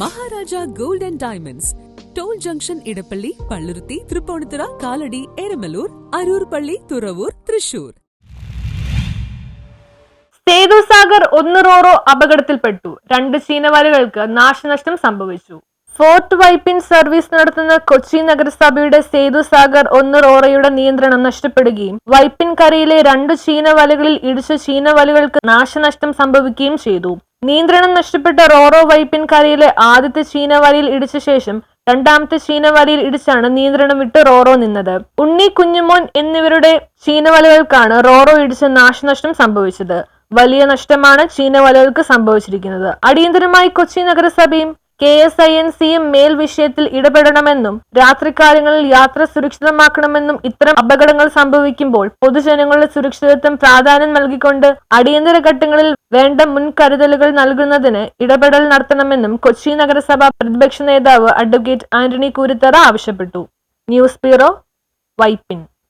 Maharaja gold and diamonds. Toll junction Edappally Palluruthy Tripunithura Kalady Eramalloor Aroor പള്ളി തുറവൂർ തൃശൂർ. സേതു സാഗർ ഒന്ന് റോറോ അപകടത്തിൽപ്പെട്ടു. രണ്ട് ചീനവാലുകൾക്ക് നാശനഷ്ടം സംഭവിച്ചു. ഫോർട്ട് വൈപ്പിൻ സർവീസ് നടത്തുന്ന കൊച്ചി നഗരസഭയുടെ സേതു സാഗർ ഒന്ന് റോറയുടെ നിയന്ത്രണം നഷ്ടപ്പെടുകയും വൈപ്പിൻ കരയിലെ രണ്ട് ചീനവലകളിൽ ഇടിച്ച ചീനവലകൾക്ക് നാശനഷ്ടം സംഭവിക്കുകയും ചെയ്തു. നിയന്ത്രണം നഷ്ടപ്പെട്ട റോറോ വൈപ്പിൻ കരയിലെ ആദ്യത്തെ ചീനവലയിൽ ഇടിച്ച ശേഷം രണ്ടാമത്തെ ചീനവലയിൽ ഇടിച്ചാണ് നിയന്ത്രണം വിട്ട് റോറോ നിന്നത്. ഉണ്ണി കുഞ്ഞുമോൻ എന്നിവരുടെ ചീനവലകൾക്കാണ് റോറോ ഇടിച്ച നാശനഷ്ടം സംഭവിച്ചത്. വലിയ നഷ്ടമാണ് ചീനവലകൾക്ക് സംഭവിച്ചിരിക്കുന്നത്. അടിയന്തരമായി കൊച്ചി നഗരസഭയും കെ എസ് ഐ എൻ സിയും മേൽ വിഷയത്തിൽ ഇടപെടണമെന്നും രാത്രികാലങ്ങളിൽ യാത്ര സുരക്ഷിതമാക്കണമെന്നും ഇത്തരം അപകടങ്ങൾ സംഭവിക്കുമ്പോൾ പൊതുജനങ്ങളുടെ സുരക്ഷിതത്വം പ്രാധാന്യം നൽകിക്കൊണ്ട് അടിയന്തര ഘട്ടങ്ങളിൽ വേണ്ട മുൻകരുതലുകൾ നൽകുന്നതിന് ഇടപെടൽ നടത്തണമെന്നും കൊച്ചി നഗരസഭ പ്രതിപക്ഷ നേതാവ് അഡ്വക്കേറ്റ് ആന്റണി കൂരിത്തറ ആവശ്യപ്പെട്ടു. News bureau Vypin.